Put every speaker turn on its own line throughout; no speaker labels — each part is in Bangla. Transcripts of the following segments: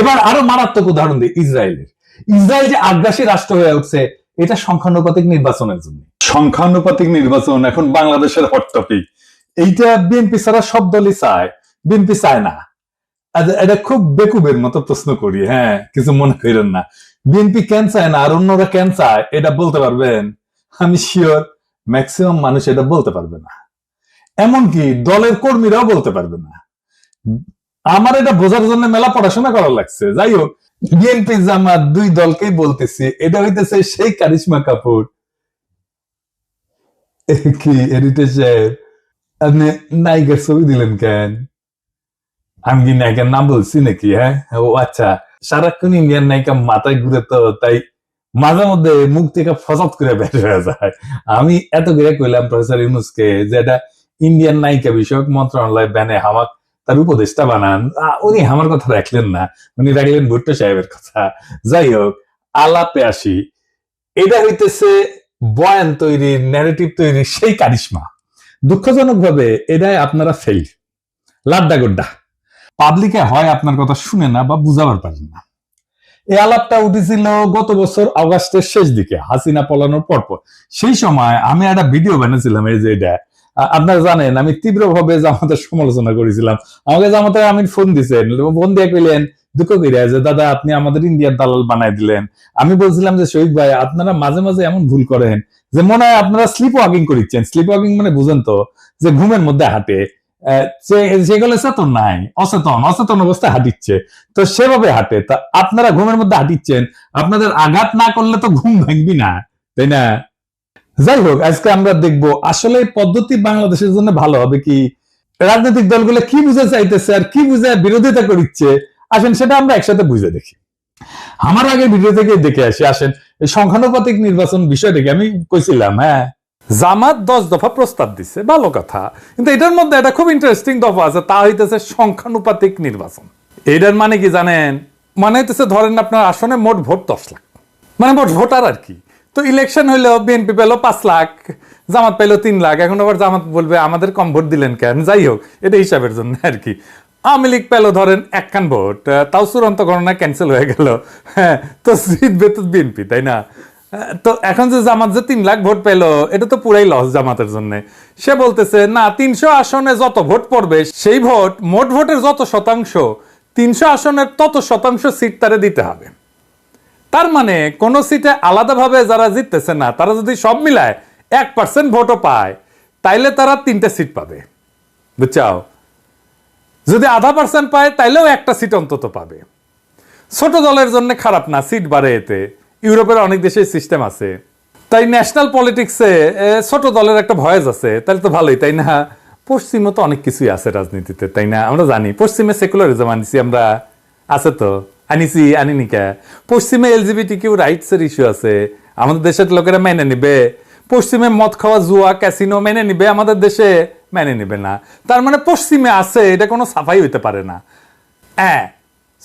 এবার আরও মারাত্মক উদাহরণ দিই, ইসরায়েলের। ইসরায়েল যে আগ্রাসী রাষ্ট্র হয়ে উঠছে, এটা সংখ্যানুপাতিক নির্বাচনের জন্য। সংখ্যানুপাতিক নির্বাচন, এখন বাংলাদেশের হট টপিক এইটা বিএনপি ছাড়া সব দলই চায়। বিএনপি চায় না। এটা খুব বেকুবের মতো প্রশ্ন করি হ্যাঁ কিছু মনে করেন না। বিএনপি কেন চায় না, আর অন্যরা কেন চায়, এটা বলতে পারবেন? আমি শিওর ম্যাক্সিমাম মানুষ এটা বলতে পারবে না। এমনকি দলের কর্মীরাও বলতে পারবে না। আমার এটা বোঝার জন্য মেলা পড়াশোনা করা লাগছে। যাই হোক বিএনপি জামাত দুই দলকেই বলতেছি, এটা হইতেছে সেই কারিশমা কাপুর। কি এডিটর আপনি নায়িকার ছবি দিলেন কেন? আমি কি নায়িকার নাম বলছি নাকি হ্যাঁ? ও আচ্ছা সারাক্ষণ ইন্ডিয়ান নায়িকা মাথায় ঘুরে তো, তাই মাঝে মধ্যে মুখ থেকে ফসত করে বের হয়ে যায়। আমি এত করে কইলাম প্রফেসর ইউনুসকে যে এটা ইন্ডিয়ান নায়িকা বিষয়ক মন্ত্রণালয় ব্যানে হামাক তার উপদেষ্টা বানান। উনি আমার কথা রাখলেন না, উনি রাখলেন ভুট্টো সাহেবের কথা। যাই হোক, আলাপে আসি। এটা হইতেছে বয়ান তৈরির ন্যারেটিভ তৈরির সেই কারিশমা। দুঃখজনক ভাবে এটাই আপনারা ফেল লাড্ডা গোড্ডা। পাবলিকে হয় আপনার কথা শুনে না বা বুঝাবার পারেন না। এই আলাপটা উঠেছিল গত বছর আগস্টের শেষ দিকে, হাসিনা পলানোর পরপর। সেই সময় আমি একটা ভিডিও বানিয়েছিলাম, এই যে এটা। আপনারা জানেন, আমি তীব্রভাবে জামাতের সমালোচনা করেছিলাম। আমাকে জামাতে আমি ফোন দিছেন ফোন দিয়ে কইলেন, দুঃখ করিয়া যে দাদা, আপনি আমাদের ইন্ডিয়ার দালাল বানাই দিলেন। আমি বলছিলাম যে, শহীদ ভাই, আপনারা মাঝে মাঝে এমন ভুল করেন যে, মনে হয় আপনারা স্লিপ ওয়াকিং করিচ্ছেন। স্লিপ ওয়াকিং মানে বুঝেন তো, যে ঘুমের মধ্যে হাঁটে। সেগুলো চেতন নাই, অচেতন অচেতন অবস্থায় হাঁটিচ্ছে। তো সেভাবে হাঁটে। তা আপনারা ঘুমের মধ্যে হাঁটিচ্ছেন, আপনাদের আঘাত না করলে তো ঘুম ভাঙবি না, তাই না? যাই হোক, আজকে আমরা দেখব আসলে পদ্ধতি বাংলাদেশের জন্য ভালো হবে কি? রাজনৈতিক দলগুলো কি বুঝে চাইতেছে আর কি বুঝে বিরোধিতা করিচ্ছে? আসেন, সেটা আমরা একসাথে বুঝে দেখি। আমার আগে ভিডিও থেকে দেখে আসি। আসেন সংখ্যানুপাতিক নির্বাচন বিষয়টাকে আমি কইছিলাম হ্যাঁ? জামাত দশ দফা প্রস্তাব দিচ্ছে ভালো কথা। কিন্তু এটার মধ্যে একটা খুব ইন্টারেস্টিং দফা আছে, তা হইতেছে সংখ্যানুপাতিক নির্বাচন। এটার মানে কি জানেন? মানে হইতেছে, ধরেন আপনার আসনে মোট ভোট দশ লাখ। মানে মোট ভোটার আর কি। তো ইলেকশন হইল বিএনপি পেল পাঁচ লাখ, জামাত পেল তিন লাখ, এখন আবার জামাত বলবে, আমাদের কম ভোট দিলেন কেন? যাই হোক, এটা হিসাবের জন্য আর কি। আওয়ামী লীগ পেল, ধরেন, একখান ভোট তাও চূড়ান্ত গণনা ক্যান্সেল হয়ে গেল। হ্যাঁ তো জিতবে তো বিএনপি তাই না? তো এখন যে জামাত যে তিন লাখ ভোট পেল, এটা তো পুরাই লস জামাতের জন্য। সে বলতেছে, না, তিনশো আসনে যত ভোট পড়বে, সেই ভোট মোট ভোটের যত শতাংশ, তিনশো আসনের তত শতাংশ সিট তারে দিতে হবে। তার মানে কোন সিটে আলাদাভাবে যারা জিততেছে না, তারা যদি সব মিলায় এক পার্সেন্ট ভোটও পায়, তাইলে তারা তিনটে সিট পাবে। বুঝছাও? যদি আধা পার্সেন্ট পায়, তাইলেও একটা সিট অন্তত পাবে। ছোট দলের জন্য খারাপ না, সিট বাড়ে এতে। ইউরোপের অনেক দেশে সিস্টেম আছে। তাই ন্যাশনাল পলিটিক্সে ছোট দলের একটা ভয়েস আছে তাহলে তো ভালোই, তাই না? পশ্চিমে তো অনেক কিছুই আছে রাজনীতিতে, তাই না? আমরা জানি, পশ্চিমে সেকুলারিজম আনিছি, আমরা আছে তো। আনিছি আনিনি কে পশ্চিমে এলজিবিটি কিউ রাইটস এর ইস্যু আছে। আমাদের দেশের লোকেরা মেনে নিবে। পশ্চিমে মদ খাওয়া, জুয়া ক্যাসিনো মেনে নিবে, আমাদের দেশে মেনে নিবে না। তার মানে পশ্চিমে আছে, এটা কোনো সাফাই হইতে পারে না। হ্যাঁ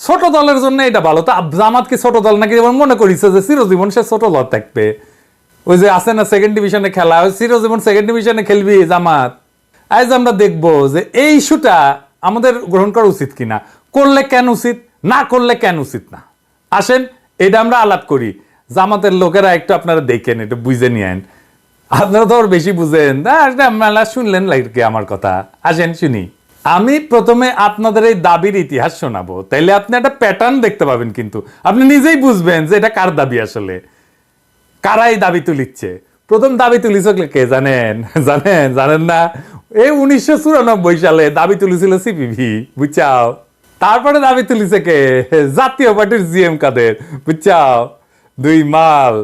ছোট দলের জন্য এটা ভালো। তো জামাত কি ছোট দল নাকি? যেমন মনে করিছে যে চিরজীবন সে ছোট দল থাকবে। ওই যে আছে না সেকেন্ড ডিভিশনে খেলা, ওই চিরজীবন সেকেন্ড ডিভিশনে খেলবি জামাত। আজ আমরা দেখব যে এই ইস্যুটা আমাদের গ্রহণ করা উচিত কিনা। করলে কেন উচিত? না করলে কেন উচিত না? আসেন, এটা আমরা আলাপ করি। জামাতের লোকেরা একটু আপনারা দেখেন, একটু বুঝে নিয়েন আপনারা তো বেশি বুঝেন। মেলা শুনলেন লাগে আমার কথা। আসেন, শুনি। আমি প্রথমে আপনাদের এই দাবির ইতিহাস শোনাবো। তাইলে আপনি একটা প্যাটার্ন দেখতে পাবেন কিন্তু। আপনি নিজেই বুঝবেন যে এটা কার দাবি আসলে। কারাই দাবি তুলিচ্ছে? প্রথম দাবি তুলিছ কে জানেন? জানেন জানেন না? এই উনিশশো চুরানব্বই সালে দাবি তুলেছিল সিপিভি বুঝছাও? তারপরে দাবি তুলিছে কে? জাতীয় পার্টির জিএম কাদের? বুঝছাও? দুই মাল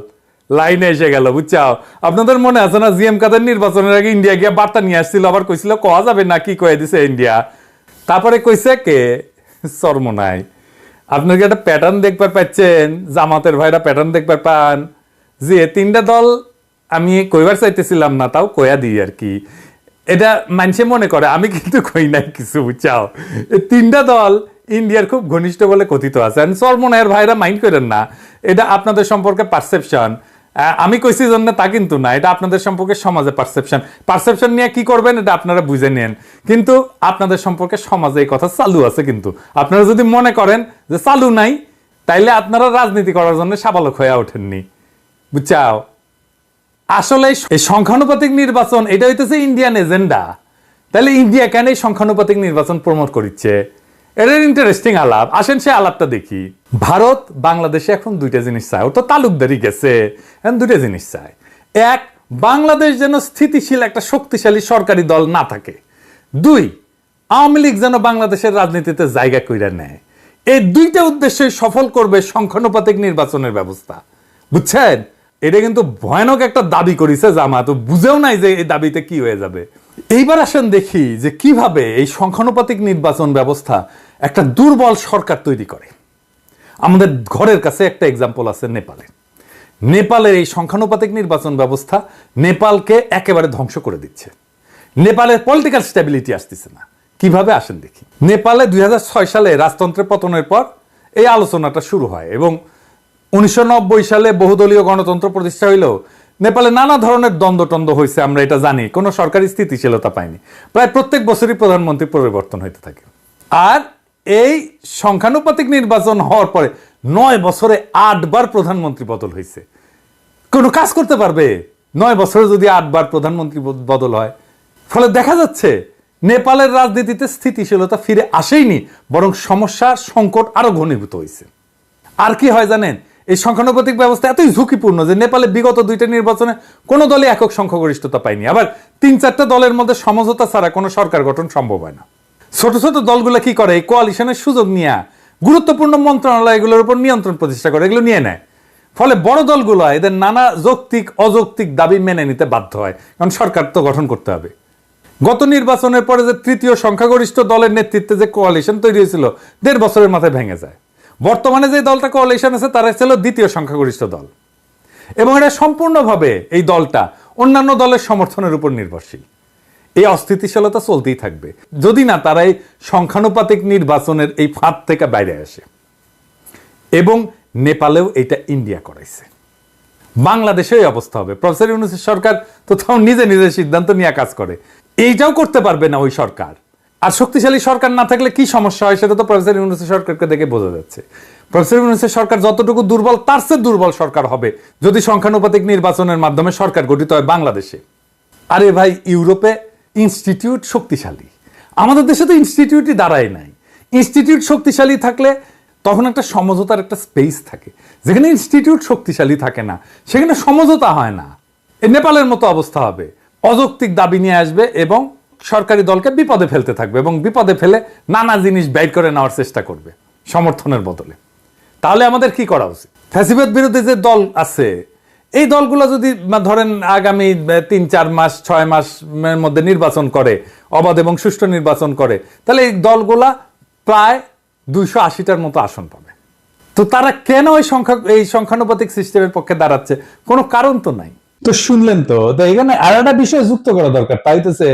লাইনে এসে গেল, বুঝছাও? আপনাদের মনে আছে না জিএম কাদের নির্বাচনের আগে ইন্ডিয়া গিয়ে বার্তা নিয়ে আসছিল, আবার কইছিল, কওয়া যাবে না কি কয়ে দিছে ইন্ডিয়া? তারপরে কইছে কে? চর্মনাই আপনার কি একটা প্যাটার্ন দেখবার পাচ্ছেন? জামাতের ভাইরা প্যাটার্ন দেখবার পান? যে তিনটা দল আমি কইবার চাইতেছিলাম না, তাও কয়া দিই আর কি। এটা মানুষে মনে করে, আমি কিন্তু কই নাই কিছু, বুঝছাও? এই তিনটা দল ইন্ডিয়ার খুব ঘনিষ্ঠ বলে কথিত আছে। সলমনের ভাইরা মাইন্ড করেন না। এটা আপনাদের সম্পর্কে পারসেপশন
আমি কইছি জন্য তা কিন্তু না। এটা আপনাদের সম্পর্কে সমাজে পারসেপশন পারসেপশন নিয়ে কি করবেন এটা আপনারা বুঝে নেন। কিন্তু আপনাদের সম্পর্কে সমাজে এই কথা চালু আছে কিন্তু। আপনারা যদি মনে করেন যে চালু নাই, তাইলে আপনারা রাজনীতি করার জন্য সাবালক হয়ে ওঠেননি। বুঝছাও? আসলে এই সংখ্যানুপাতিক নির্বাচন, এটা হইতেছে ইন্ডিয়ান এজেন্ডা তাহলে ইন্ডিয়া কেন এই সংখ্যানুপাতিক নির্বাচন প্রমোট করিচ্ছে? এটার ইন্টারেস্টিং আলাপ। আসেন সে আলাপটা দেখি। ভারত, বাংলাদেশে এখন দুইটা জিনিস চায়। ওর তো তালুকদারি গেছে। এখন দুইটা জিনিস চায়। এক, বাংলাদেশ যেন স্থিতিশীল একটা শক্তিশালী সরকারি দল না থাকে। দুই, আওয়ামী লীগ যেন বাংলাদেশের রাজনীতিতে জায়গা কইরা নেয়। এই দুইটা উদ্দেশ্যই সফল করবে সংখ্যানুপাতিক নির্বাচনের ব্যবস্থা। বুঝছেন? এটা কিন্তু ভয়ানক একটা দাবি করেছে জামাত। বুঝেও নাই যে এই দাবিতে কি হয়ে যাবে। এইবার আসেন দেখি যে কীভাবে এই সংখ্যানুপাতিক নির্বাচন ব্যবস্থা একটা দুর্বল সরকার তৈরি করে। আমাদের ঘরের কাছে একটা এক্সাম্পল আছে নেপালে। নেপালের এই সংখ্যানুপাতিক নির্বাচন ব্যবস্থা নেপালকে একেবারে ধ্বংস করে দিচ্ছে। নেপালের পলিটিক্যাল স্টেবিলিটি আসতেছে না। কীভাবে? আসেন দেখি। নেপালে দুই সালে রাজতন্ত্রের পতনের পর এই আলোচনাটা শুরু হয় এবং উনিশশো নব্বই সালে বহুদলীয় গণতন্ত্র প্রতিষ্ঠা হইলেও নেপালে নানা ধরনের দ্বন্দ্ব হয়েছে আমরা এটা জানি। কোনো সরকারি স্থিতিশীলতা পায়নি প্রায় প্রত্যেক বছরই প্রধানমন্ত্রী পরিবর্তন হইতে থাকে। আর এই সংখ্যানুপাতিক নির্বাচন হওয়ার পরে নয় বছরে আটবার প্রধানমন্ত্রী বদল হয়েছে। কোনো কাজ করতে পারবে? নয় বছরে যদি আটবার প্রধানমন্ত্রী বদল হয়। ফলে দেখা যাচ্ছে, নেপালের রাজনীতিতে স্থিতিশীলতা ফিরে আসেইনি, বরং সমস্যা, সংকট আরও ঘনীভূত হয়েছে। আর কি হয় জানেন? এই সংখ্যানুপাতিক ব্যবস্থা এতই ঝুঁকিপূর্ণ যে নেপালে বিগত দুইটা নির্বাচনে কোনো দলই একক সংখ্যাগরিষ্ঠতা পায়নি। আবার তিন চারটা দলের মধ্যে সমঝোতা ছাড়া কোনো সরকার গঠন সম্ভব হয় না। ছোট ছোট দলগুলো কি করে? কোয়ালিশনের সুযোগ নিয়ে। গুরুত্বপূর্ণ মন্ত্রণালয়গুলোর উপর নিয়ন্ত্রণ প্রতিষ্ঠা করে, এগুলো নিয়ে নেয়। ফলে বড় দলগুলো এদের নানা যৌক্তিক, অযৌক্তিক দাবি মেনে নিতে বাধ্য হয়। কারণ সরকার তো গঠন করতে হবে। গত নির্বাচনের পরে যে তৃতীয় সংখ্যাগরিষ্ঠ দলের নেতৃত্বে যে কোয়ালিশন তৈরি হয়েছিল, দেড় বছরের মাথায় ভেঙে যায়। বর্তমানে যে দলটা কোয়ালিশন আছে, তারা ছিল দ্বিতীয় সংখ্যাগরিষ্ঠ দল। এবং এটা সম্পূর্ণভাবে এই দলটা অন্যান্য দলের সমর্থনের উপর নির্ভরশীল। এই অস্থিতিশীলতা চলতেই থাকবে। যদি না, তারা এই সংখ্যানুপাতিক নির্বাচনের এই ফাঁদ থেকে বাইরে আসে। এবং নেপালেও এটা ইন্ডিয়া করাইছে। বাংলাদেশে এই অবস্থা হবে। প্রফেসর ইউনুসের সরকার তো তখন নিজে নিজে সিদ্ধান্ত নিয়ে কাজ করে। এইটাও করতে পারবে না ওই সরকার। আর শক্তিশালী সরকার না থাকলে কি সমস্যা হয় সেটা তো প্রফেসর ইউনুসের সরকারকে দেখে বোঝা যাচ্ছে। প্রফেসর ইউনুসের সরকার যতটুকু দুর্বল, তার চেয়ে দুর্বল সরকার হবে যদি সংখ্যানুপাতিক নির্বাচনের মাধ্যমে সরকার গঠিত হয় বাংলাদেশে। আরে ভাই, ইউরোপে ইনস্টিটিউট শক্তিশালী। আমাদের দেশে তো ইনস্টিটিউটই দাঁড়ায় নাই। ইনস্টিটিউট শক্তিশালী থাকলে তখন একটা সমঝোতার একটা স্পেস থাকে। যেখানে ইনস্টিটিউট শক্তিশালী থাকে না, সেখানে সমঝোতা হয় না। এ নেপালের মতো অবস্থা হবে। অযৌক্তিক দাবি নিয়ে আসবে এবং সরকারি দলকে বিপদে ফেলতে থাকবে এবং বিপদে ফেলে নানা জিনিস ব্যয় করে নেওয়ার চেষ্টা করবে সমর্থনের বদলে। তাহলে আমাদের কি করা উচিত? ফ্যাসিবাদ বিরোধী যে দল আছে এই দলগুলো যদি ধরেন আগামী তিন, চার মাস, ছয় মাসের মধ্যে নির্বাচন করে, অবাধ এবং সুষ্ঠু নির্বাচন করে, তাহলে এই দলগুলা প্রায় দুইশো আশিটার মতো আসন পাবে। তো তারা কেন এই সংখ্যা, এই সংখ্যানুপাতিক সিস্টেমের পক্ষে দাঁড়াচ্ছে? কোনো কারণ তো নাই।
তো শুনলেন তো তো এখানে আর একটা বিষয় যুক্ত করা দরকার, তাই হচ্ছে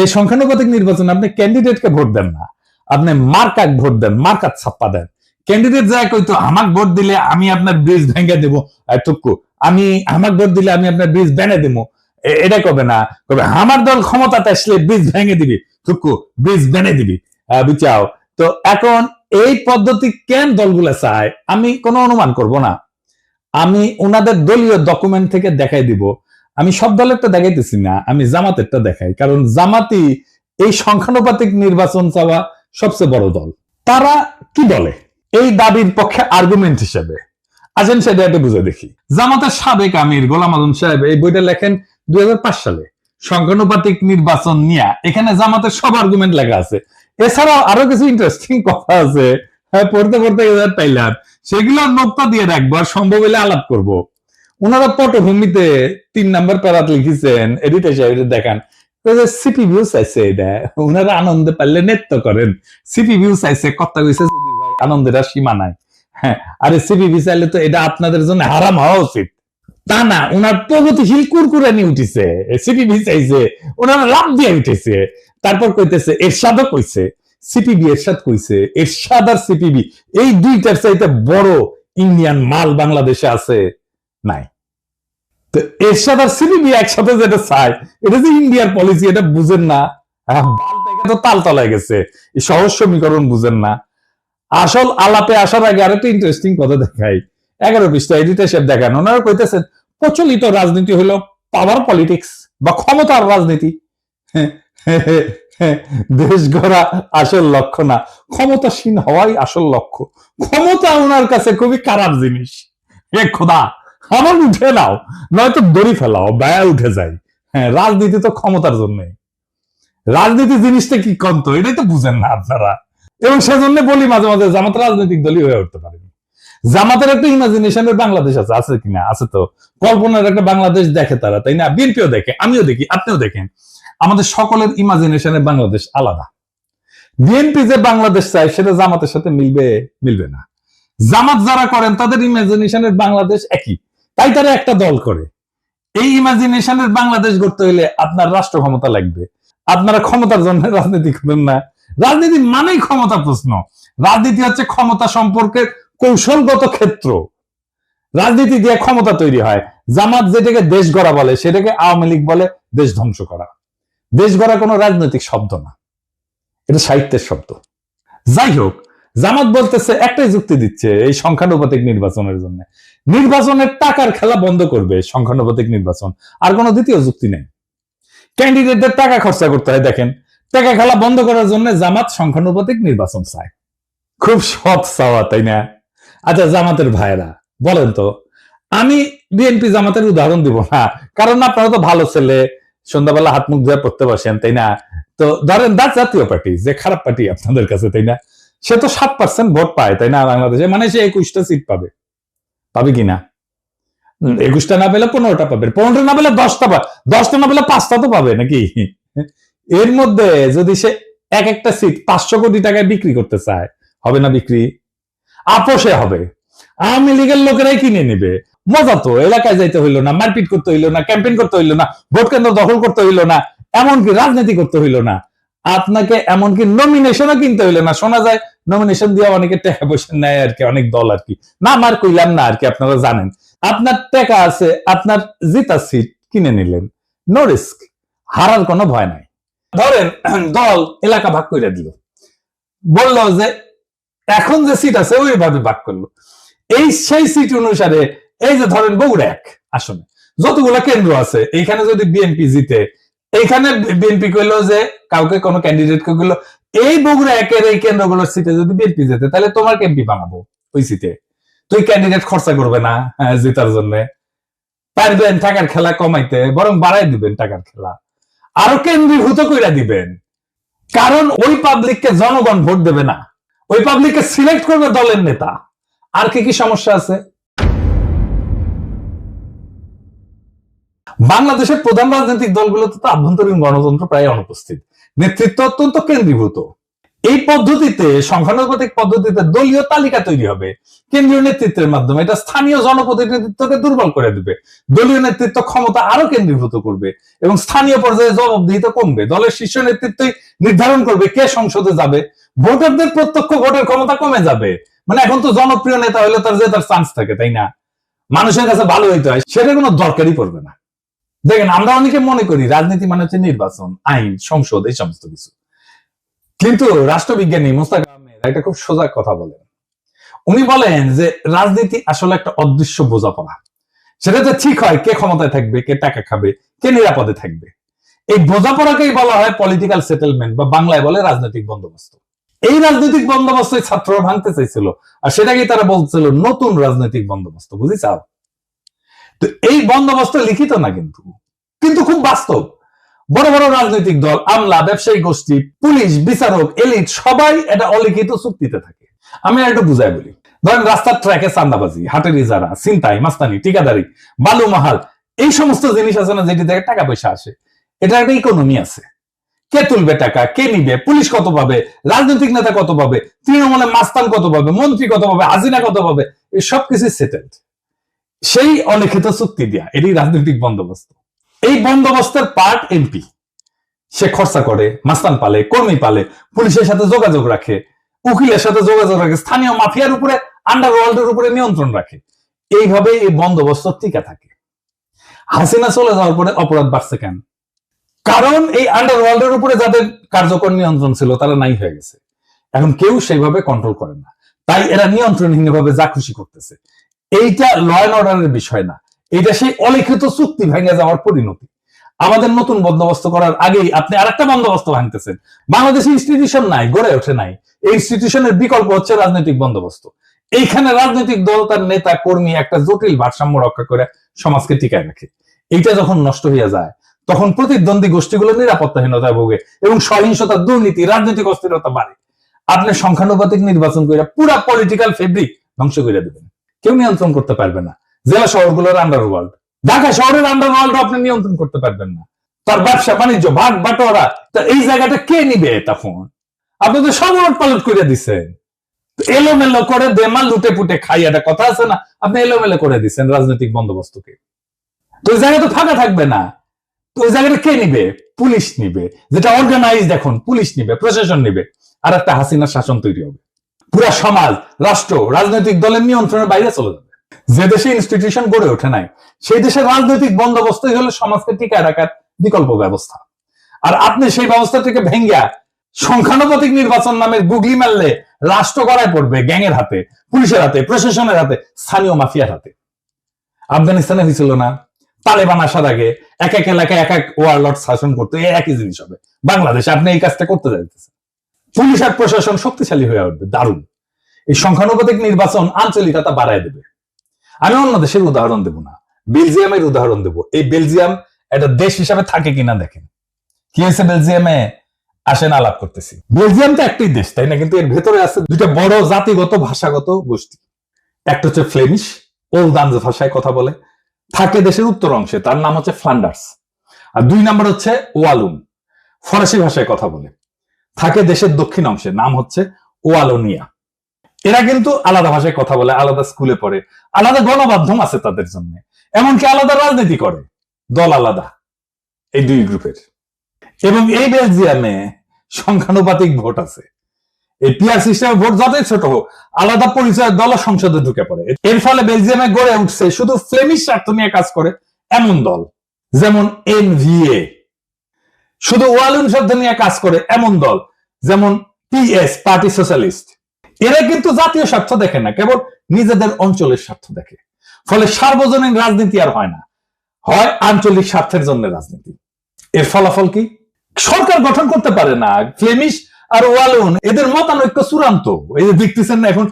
এই সংখ্যানুপাতিক নির্বাচন আপনি ক্যান্ডিডেটকে ভোট দেন না, আপনি মার্কাক ভোট দেন মার্কাত ছাপ্পা দেন। ক্যান্ডিডেট যায় কইতো আমাক ভোট দিলে আমি আপনার ব্রিজ ভেঙে দেবো। টুকু আমি, আমাক ভোট দিলে আমি আপনার ব্রিজ বেনে দেবো এটা কবে না? কবে? আমার দল ক্ষমতাতে আসলে ব্রিজ ভেঙে দিবি। টুকু ব্রিজ বেনে দিবি। বুঝাও তো এখন এই পদ্ধতি কেন দলগুলা চায়, আমি কোনো অনুমান করব না। আমি ওনাদের দলীয় ডকুমেন্ট থেকে দেখাই দিব। আমি সব দলেরটা দেখাইতেছি না, আমি জামাতেরটা দেখাই। কারণ জামাতি এই সংখ্যানুপাতিক নির্বাচন চাওয়া সবচেয়ে বড় দল। তারা কি বলে এই দাবির পক্ষে আর্গুমেন্ট হিসেবে। আসেন সেটা একটু বুঝে দেখি। জামাতের সাবেক আমির গোলাম আজম সাহেব এই বইটা লেখেন দুই সালে। সংখ্যানুপাতিক নির্বাচন নিয়ে এখানে জামাতের সব আর্গুমেন্ট লেখা আছে। এছাড়াও আরও কিছু ইন্টারেস্টিং কথা আছে। হ্যাঁ পড়তে পড়তে পাইলাম। সেগুলো নোক্তা দিয়ে রাখব আর সম্ভব হলে আলাপ করব। ওনারা পটভূমিতে তিন নাম্বার প্যারাত লিখেছেন এডিটর সাহেব দেখান। সিপি ভিউ চাইছে এটা। ওনারা আনন্দে পারলে নৃত্য করেন। সিপি ভিউ চাইছে কথা কইছে আনন্দের আর সীমা নাই। হ্যাঁ আরে সিপি ভি চাইলে তো এটা আপনাদের জন্য হারাম হওয়া উচিত। তা না ওনার প্রগতিশীল কুরকুরানি উঠিছে। সিপিবি চাইছে ওনারা লাভ দিয়ে উঠেছে। তারপর কইতেছে, এরশাদও কইছে, সিপিবি এরশাদ কইছে, এরশাদ আর সিপিবি, এই দুইটার চাইতে বড় ইন্ডিয়ান মাল বাংলাদেশে আছে, নাই। তো এরশাদ আর সিপিবি একসাথে যেটা চায়, এটা যে ইন্ডিয়ার পলিসি এটা বুঝেন না। তো তাল তলায় গেছে। সহজ সমীকরণ বুঝেন না। আসল আলাপে আসার আগে আরেকটা ইন্টারেস্টিং কথা দেখাই। এগারো পৃষ্ঠা এডিটে সব দেখান। ওনারা কইতেছেন, প্রচলিত রাজনীতি হলো পাওয়ার পলিটিক্স বা ক্ষমতার রাজনীতি। দেশ গড়া আসল লক্ষ্য না। ক্ষমতাসীন হওয়াই আসল লক্ষ্য। ক্ষমতা ওনার কাছে খুবই খারাপ জিনিস। এ খোদা, আমার উঠে নাও, নয়তো দড়ি ফেলাও ব্যয় উঠে যায় হ্যাঁ রাজনীতি তো ক্ষমতার জন্য রাজনীতি জিনিসটা কি কন্ত? এটাই তো বুঝেন না আপনারা। এবং সেজন্য বলি মাঝে মাঝে জামাত রাজনৈতিক দলই হয়ে উঠতে পারেনি জামাতের একটা ইমাজিনেশনের বাংলাদেশ আছে আছে কিনা? আছে তো। কল্পনার একটা বাংলাদেশ দেখে তারা, তাই না? বিএনপিও দেখে, আমিও দেখি, আপনিও দেখেন। আমাদের সকলের ইমাজিনেশনের বাংলাদেশ আলাদা। বিএনপি যে বাংলাদেশ চায়, সেটা জামাতের সাথে মিলবে মিলবে না। জামাত যারা করেন, তাদের ইমাজিনেশনের বাংলাদেশ একই। তাই তারা একটা দল করে। এই ইমাজিনেশনের বাংলাদেশ গড়তে হলে আপনার রাষ্ট্র ক্ষমতা লাগবে। আপনারা ক্ষমতার জন্য রাজনীতি করেন না। রাজনীতি মানেই ক্ষমতা প্রশ্ন। রাজনীতি হচ্ছে ক্ষমতা সম্পর্কের কৌশলগত ক্ষেত্র। রাজনীতি দিয়ে ক্ষমতা তৈরি হয়। জামাত যেটাকে দেশ গড়া বলে, সেটাকে আওয়ামী লীগ বলে দেশ ধ্বংস করা। দেশ গড়া কোনো রাজনৈতিক শব্দ না। এটা সাহিত্যের শব্দ। যাই হোক, জামাত বলতেছে একটাই যুক্তি দিচ্ছে এই সংখ্যানুপাতিক নির্বাচনের জন্য। নির্বাচনের টাকার খেলা বন্ধ করবে সংখ্যানুপাতিক নির্বাচন। আর কোনো দ্বিতীয় যুক্তি নেই। ক্যান্ডিডেটদের টাকা খরচা করতে হয়, দেখেন। টাকা খেলা বন্ধ করার জন্য জামাত সংখ্যানুপাতিক নির্বাচন চায়। খুব সৎ চাওয়া তাই না? আচ্ছা জামাতের ভাইরা বলেন তো আমি বিএনপি জামাতের উদাহরণ দিব না কারণ আপনারা তো ভালো ছেলে সন্ধ্যাবেলা হাত মুখ ধুয়ে পড়তে বসেন তাই না? তো ধরেন দা জাতীয় পার্টি যে খারাপ পার্টি আপনাদের কাছে তাই না? সে তো সাত পার্সেন্ট ভোট পায় তাই না বাংলাদেশে? মানে সে একুশটা সিট পাবে। পাবে কি না? উম, একুশটা না পেলে পনেরোটা পাবে পনেরোটা না পেলে দশটা পাবে দশটা না পেলে পাঁচটা তো পাবে নাকি? এর মধ্যে যদি সে এক একটা সিট পাঁচশো কোটি টাকায় বিক্রি করতে চায়, হবে না বিক্রি? আপোষে হবে। আওয়ামী লীগের লোকেরাই কিনে নেবে। মজা তো, এলাকায় যাইতে হইল না, মারপিট করতে হইল না ক্যাম্পেইন করতে হইল না ভোট কেন্দ্র দখল করতে হইল না, এমনকি রাজনীতি করতে হইল না। আপনাকে এমনকি নমিনেশনও কিনতে হইল না। শোনা যায় নমিনেশন দিয়ে অনেকে টাকা পয়সা নেয় আর কি, অনেক দল আর কি। না আমার কইলাম না আর কি, আপনারা জানেন। আপনার টাকা আছে, আপনার জিতা সিট কিনে নিলেন। নো রিস্ক হারার কোনো ভয় নাই। ধরেন দল এলাকা ভাগ করে দিল। বলল যে এখন যে সিট আছে ওইভাবে ভাগ করল। এই সেই সিট অনুসারে এই যে ধরেন বগুড়া এক আসনে যতগুলো কেন্দ্র আছে এইখানে যদি বিএনপি জিতে এইখানে বিএনপি কইলো যে কাউকে কোনো ক্যান্ডিডেট কইলো এই বগুড়া একের এই কেন্দ্রগুলোর সিটে যদি বিএনপি যেতে তাহলে তোমার এমপি বানাবো ওই সিটে তুই ক্যান্ডিডেট খরচা করবে না হ্যাঁ, জেতার জন্য। পারবেন টাকার খেলা কমাইতে বরং বাড়াই দিবেন টাকার খেলা। আরও কেন্দ্রীভূত করে দিবেন। কারণ ওই পাবলিককে জনগণ ভোট দেবে না। ওই পাবলিককে সিলেক্ট করবে দলের নেতা। আর কি কি সমস্যা আছে? বাংলাদেশের প্রধান রাজনৈতিক দলগুলোতে তো আভ্যন্তরীণ গণতন্ত্র প্রায় অনুপস্থিত। নেতৃত্ব অত্যন্ত কেন্দ্রীভূত। এই পদ্ধতিতে সংখ্যানুপাতিক পদ্ধতিতে দলীয় তালিকা তৈরি হবে। কেন্দ্রীয় নেতৃত্বের মাধ্যমে এটা স্থানীয় জনপ্রতিনিধিত্বকে দুর্বল করে দিবে। দলীয় নেতৃত্ব ক্ষমতা আরও কেন্দ্রীভূত করবে এবং স্থানীয় পর্যায়ে জবাবদিহিতা কমবে। দলের শীর্ষ নেতৃত্বই নির্ধারণ করবে কে সংসদে যাবে। ভোটারদের প্রত্যক্ষ ভোটের ক্ষমতা কমে যাবে। মানে এখন তো জনপ্রিয় নেতা হলে তার যে তার চান্স থাকে, তাই না? মানুষের কাছে ভালো হইতে হয়, সেটা কোনো দরকারই পড়বে না। দেখেন, আমরা অনেকে মনে করি, রাজনীতি মানে হচ্ছে নির্বাচন, আইন, সংসদ, এই সমস্ত কিছু। কিন্তু রাষ্ট্রবিজ্ঞানী মোস্তাক আহমেদ একটা খুব সোজা কথা বলেন। উনি বলেন যে রাজনীতি আসলে একটা অদৃশ্য বোঝাপড়া। সেটাতে ঠিক হয়, কে ক্ষমতায় থাকবে, কে টাকা খাবে, কে নিরাপদে থাকবে। এই বোঝাপড়াকেই বলা হয় পলিটিক্যাল সেটেলমেন্ট বা বাংলায় বলে রাজনৈতিক বন্দোবস্ত। এই রাজনৈতিক বন্দোবস্ত ছাত্ররা ভাঙতে চাইছিল, আর সেটাকেই তারা বলছিল নতুন রাজনৈতিক বন্দোবস্ত বুঝিছাও তো এই বন্দোবস্ত লিখিত না কিন্তু কিন্তু খুব বাস্তব। বড় বড় রাজনৈতিক দল, আমলা, ব্যবসায়ী গোষ্ঠী, পুলিশ, বিচারক, এলিট, সবাই এটা অলিখিত চুক্তিতে থাকে। আমি একটু বুঝাই বলি। ধরেন রাস্তার ট্র্যাকে চান্দাবাজি হাটের ইজারা চিন্তাই মাস্তানি, ঠিকাদারি, বালু মাহাল, এই সমস্ত জিনিস আছে না যেটি থেকে টাকা পয়সা আসে। এটা একটা ইকোনমি আছে। কে তুলবে টাকা, কে নিবে, পুলিশ কত পাবে, রাজনৈতিক নেতা কত পাবে তৃণমূলে মাস্তান কত পাবে, মন্ত্রী কত পাবে হাজিনা কত পাবে, এই সবকিছু সেটেলড সেই অলিখিত চুক্তি দেয়া এটি রাজনৈতিক বন্দোবস্ত। এই বন্দোবস্তের পার্ট এমপি সে খরচা করে, মাস্তান পালে, কর্মী পালে, পুলিশের সাথে যোগাযোগ রাখে, উকিলের সাথে যোগাযোগ রাখে, স্থানীয় মাফিয়ার উপরে আন্ডারওয়ার্ল্ডের উপরে নিয়ন্ত্রণ রাখে। এইভাবে এই বন্দোবস্ত টিকা থাকে। হাসিনা চলে যাওয়ার পরে অপরাধ বাড়ছে কেন? কারণ এই আন্ডারওয়ার্ল্ডের উপরে যাদের কার্যকর নিয়ন্ত্রণ ছিল, তারা নাই হয়ে গেছে। এখন কেউ সেইভাবে কন্ট্রোল করে না। তাই এরা নিয়ন্ত্রণহীনভাবে যা খুশি করতেছে। এইটা ল অ্যান্ড অর্ডারের বিষয় না। এটা সেই অলিখিত চুক্তি ভেঙে যাওয়ার পরিণতি। আমাদের নতুন বন্দোবস্ত করার আগেই আপনি আরেকটা বন্দোবস্ত ভাঙতেছেন। বাংলাদেশে ইনস্টিটিউশন নাই, গড়ে ওঠে নাই। এই ইনস্টিটিউশনের বিকল্প হচ্ছে রাজনৈতিক বন্দোবস্ত। এইখানে রাজনৈতিক দল, তার নেতা, কর্মী একটা জটিল ভারসাম্য রক্ষা করে সমাজকে টিকায় রাখে। এইটা যখন নষ্ট হইয়া যায়, তখন প্রতিদ্বন্দ্বী গোষ্ঠীগুলো নিরাপত্তাহীনতায় ভোগে এবং সহিংসতা, দুর্নীতি, রাজনৈতিক অস্থিরতা বাড়ে। আপনি সংখ্যানুপাতিক নির্বাচন করে পুরা পলিটিক্যাল ফেব্রিক ধ্বংস করে দেবেন। কেউ নিয়ন্ত্রণ করতে পারবে না। জেলা শহরগুলোর আন্ডারওয়ার্ল্ড ঢাকা শহরের আন্ডারওয়ার্ল্ড আপনি নিয়ন্ত্রণ করতে পারবেন না। তার ব্যবসা, বাণিজ্য ভাগ বাটোয়ারা, তা এই জায়গাটা কে নিবে তখন আপনি তো সব পালট করে দিচ্ছেন এলোমেলো করে দেমাল লুটে পুটে খাই একটা কথা আছে না? আপনি এলোমেলো করে দিচ্ছেন রাজনৈতিক বন্দোবস্তকে। তো ওই জায়গা তো ফাঁকা থাকবে না। তো ওই জায়গাটা কে নিবে? পুলিশ নিবে। যেটা অর্গানাইজড এখন, পুলিশ নিবে, প্রশাসন নিবে। আর একটা হাসিনার শাসন তৈরি হবে। পুরা সমাজ, রাষ্ট্র, রাজনৈতিক দলের নিয়ন্ত্রণের বাইরে চলে যাবে। যে দেশে ইনস্টিটিউশন গড়ে ওঠে নাই, সেই দেশের রাজনৈতিক বন্দোবস্তই হলো সমাজকে টিকায় রাখার বিকল্প ব্যবস্থা। আর আপনি সেই ব্যবস্থাটিকে ভেঙ্গা সংখ্যানুপাতিক নির্বাচন নামের গুগলি মারলে রাষ্ট্র গড়ায় পড়বে গ্যাংয়ের হাতে, পুলিশের হাতে, প্রশাসনের হাতে, স্থানীয় মাফিয়ার হাতে। আফগানিস্তানে হয়েছিল না। তালেবান আসার আগে এক এক এলাকায় এক এক ওয়ারলট শাসন করতো একই জিনিস হবে। বাংলাদেশে আপনি এই কাজটা করতে যাইতেছেন। পুলিশ আর প্রশাসন শক্তিশালী হয়ে উঠবে, দারুণ। এই সংখ্যানুপাতিক নির্বাচন আঞ্চলিকতা বাড়ায় দেবে। আমি অন্য দেশের উদাহরণ দেব না। বেলজিয়ামের উদাহরণ দেব। এই বেলজিয়াম একটা দেশ হিসাবে থাকে কিনা দেখেন। কি হয়েছে বেলজিয়ামে? আসেন আলাপ করতেছি। বেলজিয়াম তো একটাই দেশ, তাই না? কিন্তু এর ভেতরে আছে দুইটা বড় জাতিগত, ভাষাগত গোষ্ঠী। একটা হচ্ছে ফ্লেমিশ ওলদান ভাষায় কথা বলে। থাকে দেশের উত্তর অংশে, তার নাম হচ্ছে ফ্লান্ডার্স। আর দুই নাম্বার হচ্ছে ওয়ালুন ফরাসি ভাষায় কথা বলে। থাকে দেশের দক্ষিণ অংশে, নাম হচ্ছে ওয়ালোনিয়া। এরা কিন্তু আলাদা ভাষায় কথা বলে, আলাদা স্কুলে পড়ে, আলাদা গণমাধ্যম আছে তাদের জন্য। এমনকি আলাদা রাজনীতি করে, দল আলাদা, এই দুই গ্রুপের এবং এই বেলজিয়ামে সংখ্যানুপাতিক ভোট আছে। এই পিয়ার সিস্টেমে ভোট যতই ছোট হোক, আলাদা পরিচয় দল সংসদে ঢুকে পড়ে। এর ফলে বেলজিয়ামে গড়ে উঠছে শুধু ফ্লেমিশ স্বার্থ নিয়ে কাজ করে এমন দল, যেমন এনভিএ শুধু ওয়ালুন শব্দ নিয়ে কাজ করে এমন দল, যেমন পিএস পার্টি সোশ্যালিস্ট এরা কিন্তু জাতীয় স্বার্থ দেখে না, কেবল নিজেদের অঞ্চলের স্বার্থ দেখে। ফলে সার্বজনীন রাজনীতি আর হয় না, হয় আঞ্চলিক স্বার্থের জন্য রাজনীতি। এর ফলাফল কি? সরকার গঠন করতে পারে না, ফ্লেমিশ আর ওয়ালুন, এদের মতানৈক্য চূড়ান্ত। এই যে দেখতেছেন না, এখন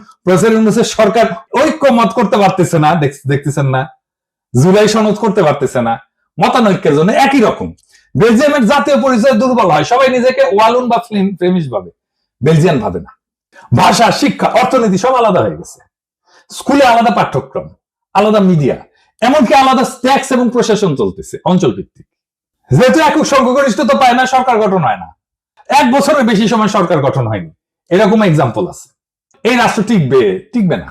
ইউনুসের সরকার ঐক্য মত করতে পারতেছে না দেখতেছেন না, জুলাই সনদ করতে পারতেছে না, মতানৈক্যের জন্য একই রকম। বেলজিয়ামের জাতীয় পরিচয় দুর্বল হয়, সবাই নিজেকে ওয়ালুন বা ফ্লেম- ফ্লেমিশ ভাবে। বেলজিয়ান ভাবে না। ভাষা, শিক্ষা, অর্থনীতি সব আলাদা হয়ে গেছে। স্কুলে আলাদা পাঠ্যক্রম, আলাদা মিডিয়া, এমনকি আলাদা ট্যাক্স এবং প্রশাসন চলতেছে অঞ্চল ভিত্তিক যেহেতু একক সংখ্যাগরিষ্ঠতা পায় না, সরকার গঠন হয় না। এক বছরের বেশি সময় সরকার গঠন হয়নি। এরকম এক্সাম্পল আছে। এই রাষ্ট্র টিকবে টিকবে না।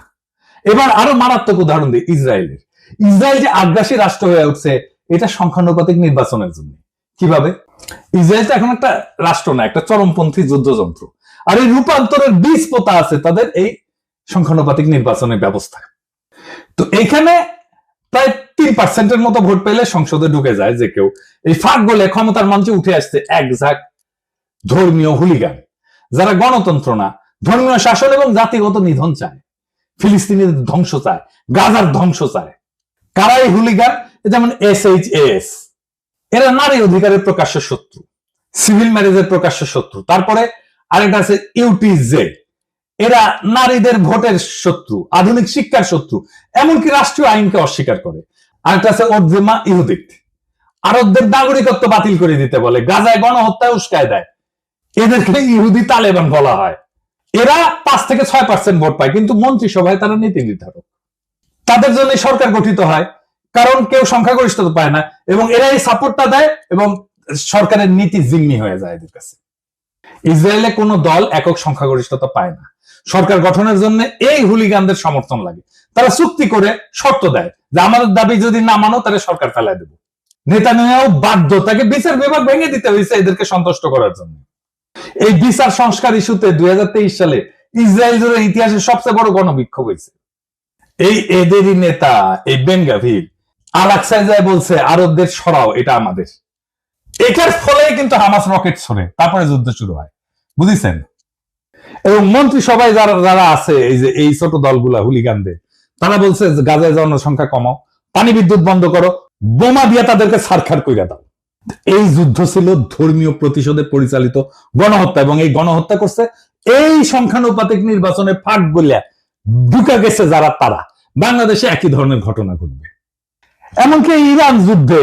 এবার আরও মারাত্মক উদাহরণ দিই, ইসরায়েলের। ইসরায়েল যে আগ্রাসী রাষ্ট্র হয়ে উঠছে, এটা সংখ্যানুপাতিক নির্বাচনের জন্য। কীভাবে? ইসরায়েল তো এখন একটা রাষ্ট্র না, একটা চরমপন্থী যুদ্ধযন্ত্র। আর এই রূপান্তরের বীজ পোতা আছে, তাদের এই সংখ্যানুপাতিক নির্বাচনের ব্যবস্থায় তো এইখানে প্রায় তিন পার্সেন্টের মতো ভোট পেলে সংসদে ঢুকে যায় যে কেউ। এই ফাঁক গোলে ক্ষমতার মঞ্চে উঠে আসছে এক ঝাঁক ধর্মীয় হুলিগান, যারা গণতন্ত্র না, ধর্মীয় শাসন এবং জাতিগত নিধন চায় ফিলিস্তিনের ধ্বংস চায়, গাজার ধ্বংস চায়। কারা এই হুলিগান? যেমন এস এইচ এস। এরা নারী অধিকারের প্রকাশ্য শত্রু, সিভিল ম্যারেজের প্রকাশ্য শত্রু। তারপরে আরেকটা আছে ইউটিজে এরা নারীদের ভোটের শত্রু, আধুনিক শিক্ষার শত্রু, এমনকি রাষ্ট্রীয় আইনকে অস্বীকার করে। আরেকটা আছে ওরজেমা ইহুদিক। আরবদের নাগরিকত্ব বাতিল করে দিতে বলে, গাজায় গণহত্যা উস্কায় দেয়। এদেরকে ইহুদি তালেবান বলা হয়। এরা পাঁচ থেকে ছয় পার্সেন্ট ভোট পায়, কিন্তু মন্ত্রিসভায় তারা নীতি নির্ধারক। তাদের জন্য সরকার গঠিত হয়, কারণ কেউ সংখ্যাগরিষ্ঠতা পায় না, এবং এরা এই সাপোর্টটা দেয়, এবং সরকারের নীতি জিম্মি হয়ে যায় এদের কাছে। ইসরায়েলে কোনো দল একক সংখ্যাগরিষ্ঠতা পায় না। সরকার গঠনের জন্য এই হুলিগানদের সমর্থন লাগে। তারা চুক্তি করে শর্ত দেয় যে আমাদের দাবি যদি না মানো, তাহলে সরকার ফেলায় দেব। নেতা নেওয়াও বাধ্য তাকে বিচার বিভাগ ভেঙে দিতে হয়েছে এদেরকে সন্তুষ্ট করার জন্য। এই বিচার সংস্কার ইস্যুতে দুই হাজার তেইশ সালে ইসরায়েল জুড়ে ইতিহাসের সবচেয়ে বড় গণবিক্ষোভ হয়েছে। এই এদেরই নেতা, এই বেনগাভির আলাকসায় যায় বলছে, আরবদের সরাও, এটা আমাদের। এটার ফলেই কিন্তু হামাস রকেট ছড়ে তারপরে যুদ্ধ শুরু হয়। বুঝেছেন? এবং মন্ত্রিসভায় যারা যারা আছে, এই যে এই ছোট দলগুলা, হুলিগানদের, তারা বলছে গাজায় জনসংখ্যা কমাও, পানি বিদ্যুৎ বন্ধ করো, বোমা দিয়ে তাদেরকে সারখার কইরা দাও। এই যুদ্ধ ছিল ধর্মীয় প্রতিশোধে পরিচালিত গণহত্যা এবং এই গণহত্যা করছে এই সংখ্যানুপাতিক নির্বাচনে ফাঁক গলিয়া ঢুকা গেছে যারা তারা। বাংলাদেশে একই ধরনের ঘটনা ঘটবে। এমনকি ইরান যুদ্ধে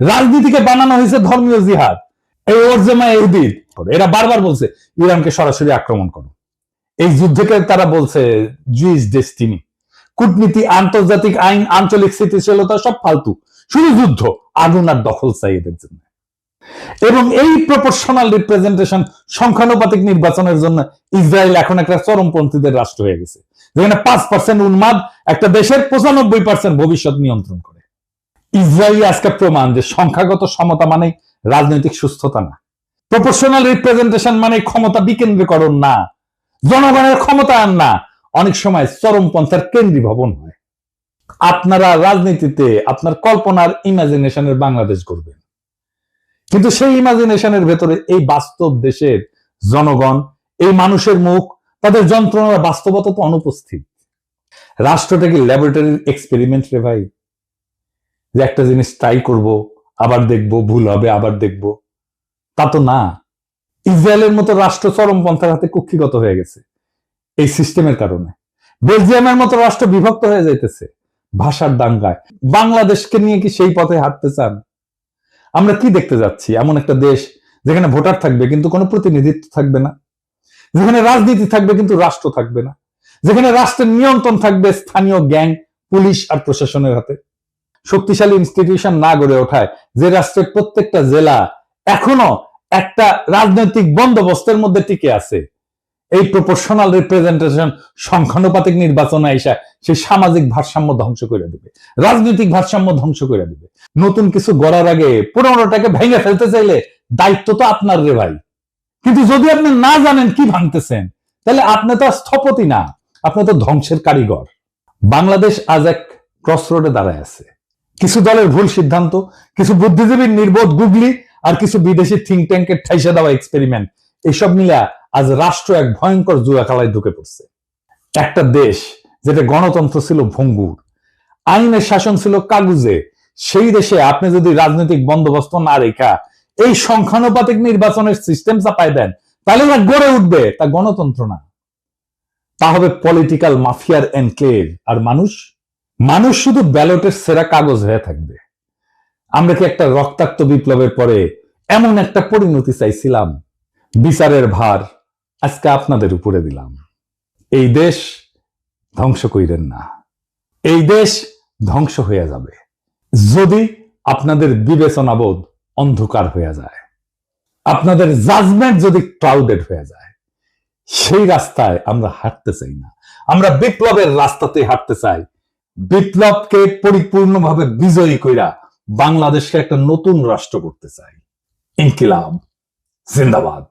রাজনীতিকে বানানো হয়েছে ধর্মীয় জিহাদ। এই ওরজেমা ইহুদির এরা বারবার বলছে, ইরানকে সরাসরি আক্রমণ করো। এই যুদ্ধকে তারা বলছে জুইস ডেস্টিনি কূটনীতি, আন্তর্জাতিক আইন, আঞ্চলিক স্থিতিশীলতা সব ফালতু। শুধু যুদ্ধ, আগুন আর দখল চাই এদের জন্য। এবং এই প্রপোর্শনাল রিপ্রেজেন্টেশন সংখ্যানুপাতিক নির্বাচনের জন্য ইসরায়েল এখন একটা চরমপন্থীদের রাষ্ট্র হয়ে গেছে, যেখানে পাঁচ পার্সেন্ট উন্মাদ, একটা দেশের পঁচানব্বই পার্সেন্ট ভবিষ্যৎ নিয়ন্ত্রণ করে। ইসরায়েল আজকে প্রমাণ যে সংখ্যাগত সমতা মানে রাজনৈতিক সুস্থতা না। প্রপোর্শনাল রিপ্রেজেন্টেশন মানে ক্ষমতা বিকেন্দ্রীকরণ না। জনগণের ক্ষমতায়ন না। অনেক সময় চরমপন্থার কেন্দ্রীভবন হয়। আপনারা রাজনীতিতে আপনার কল্পনার ইমাজিনেশনের বাংলাদেশ করবেন কিন্তু সেই ইমাজিনেশনের ভেতরে এই বাস্তব দেশের জনগণ, এই মানুষের মুখ, তাদের যন্ত্রণার বাস্তবতা তো অনুপস্থিত। রাষ্ট্রটা কি ল্যাবরেটরির এক্সপেরিমেন্ট রে ভাই। যে একটা জিনিস ট্রাই করব, আবার দেখব, ভুল হবে, আবার দেখব। তা তো না। ইসরায়েলের মতো রাষ্ট্র চরমপন্থার হাতে কুক্ষিগত হয়ে গেছে এই সিস্টেমের কারণে। বেলজিয়ামের মতো রাষ্ট্র বিভক্ত হয়ে যাইতেছে ভাষার দাঙ্গায়। বাংলাদেশকে নিয়ে কি সেই পথে হাঁটতে চান? আমরা কি দেখতে যাচ্ছি? এমন একটা দেশ যেখানে ভোটার থাকবে কিন্তু কোনো প্রতিনিধিত্ব থাকবে না। যেখানে রাজনীতি থাকবে কিন্তু রাষ্ট্র থাকবে না। যেখানে রাষ্ট্রের নিয়ন্ত্রণ থাকবে স্থানীয় গ্যাং, পুলিশ আর প্রশাসনের হাতে। শক্তিশালী ইনস্টিটিউশন না গড়ে ওঠায় যে রাষ্ট্রের প্রত্যেকটা জেলা এখনও একটা রাজনৈতিক বন্দোবস্তের মধ্যে টিকে আছে। এই প্রপোর্শনাল রিপ্রেজেন্টেশন সংখ্যানুপাতিক নির্বাচন আইসা সেই সামাজিক ভারসাম্য ধ্বংস করে দেবে, রাজনৈতিক ভারসাম্য ধ্বংস করে দেবে। নতুন কিছু গড়ার আগে পুরোনোটাকে ভেঙে ফেলতে চাইলে দায়িত্ব তো আপনার রে ভাই। কিন্তু যদি আপনি না জানেন কি ভাঙতেছেন, তাহলে আপনি তো স্থপতি না, আপনি তো ধ্বংসের কারিগর। বাংলাদেশ আজ এক ক্রস রোডে দাঁড়ায় আছে। কিছু দলের ভুল সিদ্ধান্ত, কিছু বুদ্ধিজীবীর নির্বোধ গুগলি আর কিছু বিদেশি থিঙ্ক ট্যাঙ্কের ঠাইসা দেওয়া এক্সপেরিমেন্ট এইসব মিলা আজ রাষ্ট্র এক ভয়ঙ্কর জুয়া খেলায় ঢুকে পড়ছে। একটা দেশ যেটা গণতন্ত্র ছিল ভঙ্গুর, আইনের শাসন ছিল কাগুজে, সেই দেশে আপনি যদি রাজনৈতিক বন্দোবস্ত না রেখা, এই সংখ্যানুপাতিক নির্বাচনের সিস্টেম চাপাই দেন, তাহলে না গড়ে উঠবে, তা গণতন্ত্র না। তা হবে পলিটিক্যাল মাফিয়ার এনক্লেভ আর মানুষ মানুষ শুধু ব্যালটের সেরা কাগজ হয়ে থাকবে। আমরা কি একটা রক্তাক্ত বিপ্লবের পরে এমন একটা পরিণতি চাইছিলাম? বিচারের ভার আজকে আপনাদের উপরে দিলাম। এই দেশ ধ্বংস কইরেন না। এই দেশ ধ্বংস হয়ে যাবে। যদি আপনাদের বিবেচনাবোধ অন্ধকার হয়ে যায়, আপনাদের জাজমেন্ট যদি ক্লাউডেড হয়ে যায়, সেই রাস্তায় আমরা হাঁটতে চাই না। আমরা বিপ্লবের রাস্তাতে হাঁটতে চাই। বিপ্লবকে পরিপূর্ণভাবে বিজয়ী কইরা বাংলাদেশকে একটা নতুন রাষ্ট্র করতে চাই। ইনকিলাব জিন্দাবাদ।